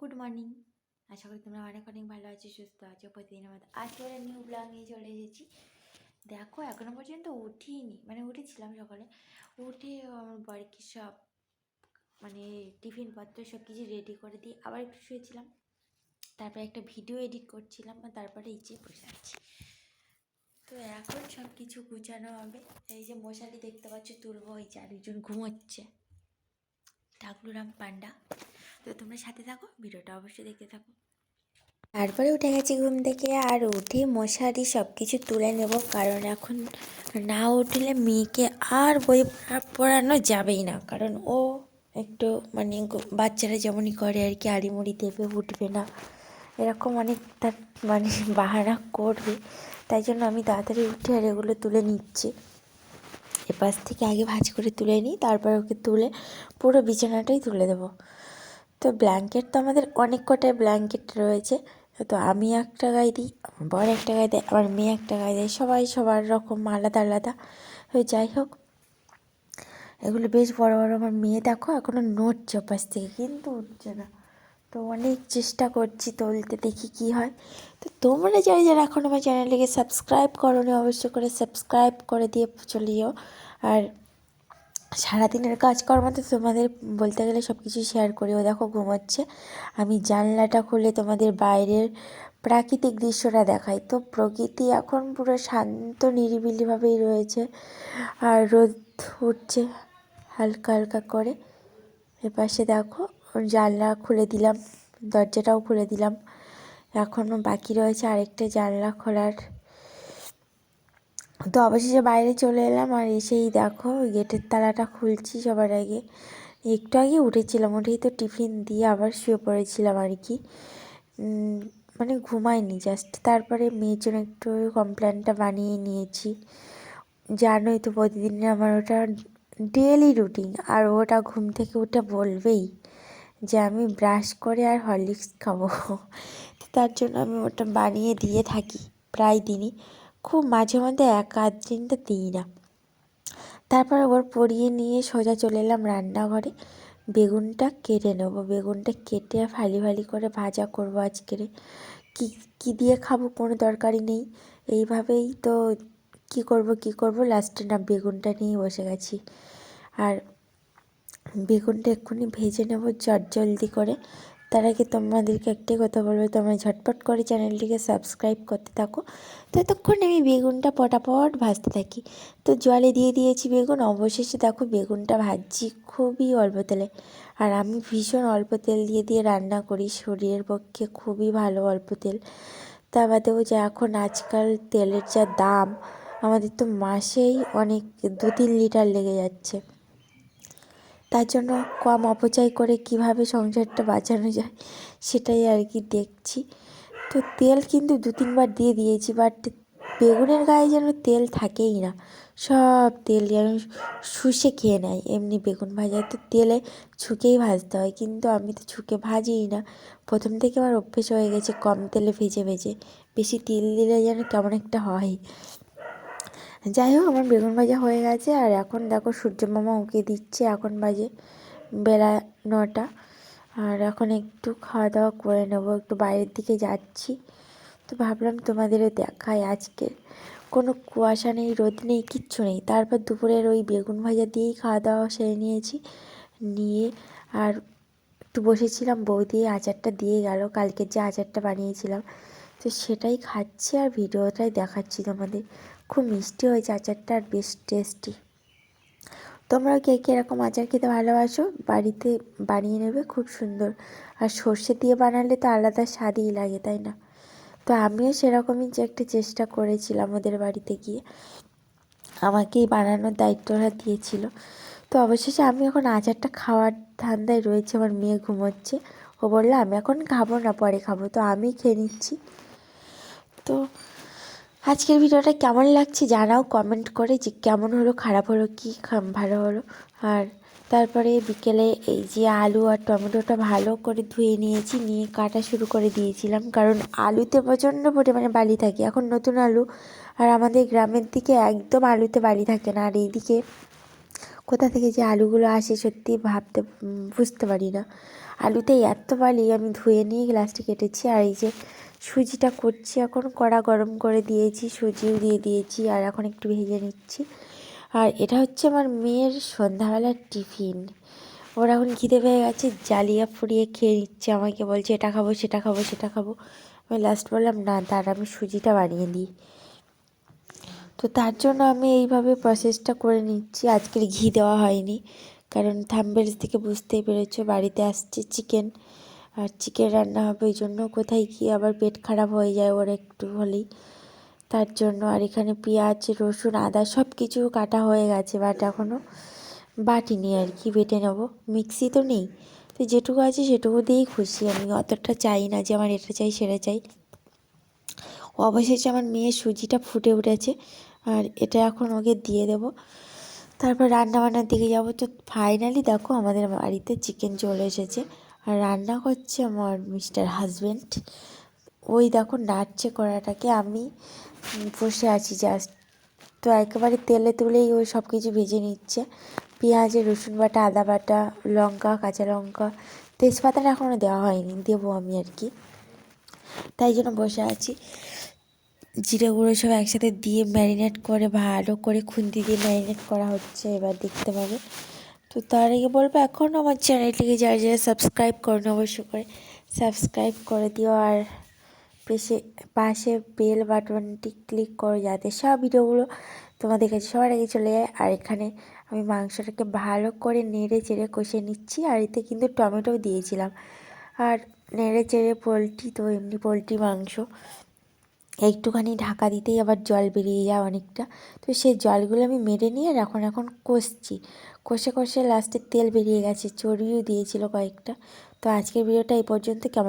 Good morning আশা করি তোমরা অনেক অনেক ভালো আছো, সুস্থ আছো প্রতিদিনের মতো আজকে ওরা নিউ ব্লগ নিয়ে চলে এসেছি। দেখো, এখনও পর্যন্ত উঠিনি মানে উঠেছিলাম সকালে। উঠে আমার বাড়িকে সব মানে টিফিন পত্র সব কিছু রেডি করে দিয়ে আবার একটু শুয়েছিলাম। তারপরে একটা ভিডিও এডিট করছিলাম তারপরে ইচ্ছে বসে আছি। তো এখন সব কিছু গুছানো হবে। এই যে মশারি দেখতে পাচ্ছ, তুলবো ওই চারজন ঘুমোচ্ছে। ঠাকুরাম পান্ডা। তো তোমরা সাথে থাকো, ভিডিওটা অবশ্যই দেখতে থাকো। তারপরে উঠে গেছি ঘুম থেকে, আর উঠে মশারি সব কিছু তুলে নেব, কারণ এখন না উঠলে মেয়েকে আর বই পড়া- পড়ানো যাবেই না, কারণ ও একটু মানে বাচ্চারা যেমনই করে আর কি, আড়িমুড়ি দেবে, উঠবে না। এরকম অনেক তার মানে বাহানা করবে, তাই জন্য আমি তাড়াতাড়ি উঠে আর এগুলো তুলে নিচ্ছি। এপাশ থেকে আগে ভাজ করে তুলে নিই, তারপর ওকে তুলে পুরো বিছানাটাই তুলে দেবো। তো ব্ল্যাঙ্কেট তো আমাদের অনেক কটাই ব্ল্যাঙ্কেট রয়েছে। তো আমি একটা গায়ে দিই, আমার বর একটা গায়ে দেয়, আমার মেয়ে একটা গায়ে দেয়, সবাই সবার রকম আলাদা আলাদা। যাই হোক, এগুলো বেশ বড় বড়, আমার মেয়ে দেখো এখনও নড়ছে ওপাশ থেকে, কিন্তু উঠছে না। তো অনেক চেষ্টা করছি তুলতে, দেখি কি হয়। তো তোমরা যারা যারা এখন আমার চ্যানেলটিকে সাবস্ক্রাইব করো অবশ্য করে সাবস্ক্রাইব করে দিয়ে চলিও আর সারাদিনের কাজকর্ম তো তোমাদের বলতে গেলে সব কিছু শেয়ার করি। ও দেখো ঘুমাচ্ছে। আমি জানলাটা খুলে তোমাদের বাইরের প্রাকৃতিক দৃশ্যটা দেখাই। তো প্রকৃতি এখন পুরো শান্ত, নিরিবিলিভাবেই রয়েছে। আর রোদ উঠছে হালকা হালকা করে। এপাশে দেখো জানলা খুলে দিলাম, দরজাটাও খুলে দিলাম। এখনও বাকি রয়েছে আরেকটা জানলা খোলার। তো অবশেষে বাইরে চলে এলাম আর এসেই দেখো, গেটের তালাটা খুলছি সবার আগে। একটু আগে উঠেছিলাম, উঠেই তো টিফিন দিয়ে আবার শুয়ে পড়েছিলাম আর কি। মানে ঘুমাইনি জাস্ট তারপরে মেয়ের জন্য একটু কমপ্লেনটা বানিয়ে নিয়েছি। জানোই তো প্রতিদিন আমার ওটা ডেলি রুটিন আর ওটা ঘুম থেকে উঠে বলবেই। যে আমি ব্রাশ করে আর হরলিক্স খাব। তো তার জন্য আমি ওটা বানিয়ে দিয়ে থাকি প্রায় দিনই। খুব মাঝে মধ্যে এক আধ দিন তো দিই না। তারপর ওর পরিয়ে নিয়ে সোজা চলে এলাম রান্নাঘরে। বেগুনটা কেটে নেব। বেগুনটা কেটে ফালি ফালি করে ভাজা করব আজকেরে কি, কী দিয়ে খাব কোনো দরকারই নেই। এইভাবেই তো কি করব কি করব লাস্টে না বেগুনটা নিয়ে বসে গেছি। আর বেগুনটা এক্ষুনি ভেজে নেব চট জলদি করে। তার আগে তোমাদেরকে একটাই কথা বলব, তোমরা ঝটপট করে চ্যানেলটিকে সাবস্ক্রাইব করতে থাকো। ততক্ষণ আমি বেগুনটা পটাপট ভাজতে থাকি। তো জলে দিয়ে দিয়েছি বেগুন, অবশেষে দেখো বেগুনটা ভাজছি খুবই অল্প তেলে। আর আমি ভীষণ অল্প তেল দিয়ে দিয়ে রান্না করি, শরীরের পক্ষে খুবই ভালো অল্প তেল। তা বাদেও যে এখন আজকাল তেলের যা দাম, আমাদের তো মাসেই অনেক দু তিন লিটার লেগে যাচ্ছে। তার জন্য কম অপচয় করে কীভাবে সংসারটা বাঁচানো যায়, সেটাই আর কি দেখছি। তো তেল কিন্তু দু তিনবার দিয়ে দিয়েছি বাট বেগুনের গায়ে যেন তেল থাকেই না। সব তেল যেন শুষে খেয়ে নেয়, এমনি বেগুন ভাজায় তো তেলে ছুঁকেই ভাজতে হয়, কিন্তু আমি তো ছুঁকে ভাজিই না। প্রথম থেকে আমার অভ্যেস হয়ে গেছে কম তেলে ভেজে ভেজে। বেশি তেল দিলে যেন কেমন একটা হয়। যাই হোক, আমার বেগুন ভাজা হয়ে গেছে। আর এখন দেখো সূর্য মামা উঁকে দিচ্ছে, এখন বাজে বেলা নটা। আর এখন একটু খাওয়া দাওয়া করে নেব, একটু বাইরের দিকে যাচ্ছি। তো ভাবলাম তোমাদেরও দেখায় আজকে কোনো কুয়াশা নেই, রোদ নেই, কিচ্ছু নেই। তারপর দুপুরের ওই বেগুন ভাজা দিয়েই খাওয়া দাওয়া সেরে নিয়েছি। নিয়ে আর একটু বসেছিলাম বৌদি আচারটা দিয়ে গেল। কালকে যে আচারটা বানিয়েছিলাম, তো সেটাই খাচ্ছি আর ভিডিওটাই দেখাচ্ছি তোমাদের। খুব মিষ্টি হয়েছে আচারটা আর বেশ টেস্টি তোমরা কে কে এরকম আচার খেতে ভালোবাসো? বাড়িতে বানিয়ে নেবে, খুব সুন্দর। আর সর্ষে দিয়ে বানালে তো আলাদা স্বাদই লাগে, তাই না? তো আমিও সেরকমই যে একটা চেষ্টা করেছিলাম ওদের বাড়িতে গিয়ে। আমাকেই বানানোর দায়িত্ব ওরা দিয়েছিল। তো অবশেষে আমি এখন আচারটা খাওয়ার ধান্দায় রয়েছে, আমার মেয়ে ঘুমোচ্ছে। ও বলল, আমি এখন খাব না, পরে খাব। তো আমি খেয়ে নিচ্ছি। তো আজকের ভিডিওটা কেমন লাগছে জানাও কমেন্ট করে যে কেমন হলো, খারাপ হলো, কি ভালো হলো। আর তারপরে বিকেলে এই যে আলু আর টমেটোটা ভালো করে ধুয়ে নিয়েছি, নিয়ে কাটা শুরু করে দিয়েছিলাম। কারণ আলুতে প্রচণ্ড পরিমাণে বালি থাকে, এখন নতুন আলু। আর আমাদের গ্রামের দিকে একদম আলুতে বালি থাকে না। আর এইদিকে কোথা থেকে যে আলুগুলো আসে সত্যি ভাবতে বুঝতে পারি না। আলুতে এত বালি আমি ধুয়ে নিয়ে গ্লাসটি কেটেছি। আর এই যে সুজিটা করছি, এখন কড়া গরম করে দিয়েছি, সুজিও দিয়ে দিয়েছি, আর এখন একটু ভেজে নিচ্ছি। আর এটা হচ্ছে আমার মেয়ের সন্ধ্যাবেলার টিফিন। ওর এখন খিদে পেয়ে গেছে, জালিয়া ফুরিয়ে খেয়ে নিচ্ছে আমাকে, বলছে, এটা খাব, সেটা খাব সেটা খাব। আমি লাস্ট বললাম, না তার আমি সুজিটা বানিয়ে দিই। তো তার জন্য আমি এইভাবে প্রসেসটা করে নিচ্ছি। আজকের ঘি দেওয়া হয়নি, কারণ থাম্বেলস থেকে বুঝতেই পেরেছ, বাড়িতে আসছে চিকেন আর চিকেন রান্না হবে ওই জন্য। কোথায় গিয়ে আবার পেট খারাপ হয়ে যায় ওর একটু হলেই। তার জন্য আর এখানে পেঁয়াজ, রসুন, আদা সব কিছু কাটা হয়ে গেছে বাট এখনও বাটিনি আর কি, বেটে নেব। মিক্সি তো নেই। তো যেটুকু আছে সেটুকু দিয়েই খুশি। আমি অতটা চাই না যে আমার এটা চাই, সেটা চাই। অবশেষে আমার মেয়ের সুজিটা ফুটে উঠেছে আর এটা এখন ওকে দিয়ে দেব। তারপর রান্না বান্নার দিকে যাব। তো ফাইনালি দেখো আমাদের বাড়িতে চিকেন চলে এসেছে। আর রান্না করছে আমার মিস্টার হাজব্যান্ড ওই দেখো নাড়ছে কড়াটাকে আমি বসে আছি জাস্ট তো একেবারে তেলে তুলেই ওই সব কিছু ভেজে নিচ্ছে। পেঁয়াজ রসুন বাটা, আদা বাটা, লঙ্কা, কাঁচা লঙ্কা, তেজপাতাটা এখনও দেওয়া হয়নি, দেবো আমি আর কি। তাই জন্য বসে আছি। জিরে গুঁড়ো সব একসাথে দিয়ে ম্যারিনেট করে, ভালো করে খুন্তি দিয়ে ম্যারিনেট করা হচ্ছে, এবার দেখতে পাবে। তো তার আগে বলব, এখন আমার চ্যানেলটিকে যারা যারা সাবস্ক্রাইব করুন অবশ্যই করে সাবস্ক্রাইব করে দিও আর পেশে, পাশে বেল বাটনটি ক্লিক করো যাতে সব ভিডিওগুলো তোমাদের কাছে সবার আগে চলে যায়। আর এখানে আমি মাংসটাকে ভালো করে নেড়ে চেড়ে কষে নিচ্ছি আর এতে কিন্তু টমেটোও দিয়েছিলাম। আর নেড়ে চেড়ে পোলট্রি, তো এমনি পোলট্রি মাংস। একটুখানি ঢাকা দিতেই আবার জল বেরিয়ে যায় অনেকটা। তো সেই জলগুলো আমি মেরে নিয়ে এখন এখন কষছি। কষে কষে লাস্টে তেল বেরিয়ে গেছে চর্বিও দিয়েছিল কয়েকটা। তো আজকের ভিডিওটা এই পর্যন্ত, কেমন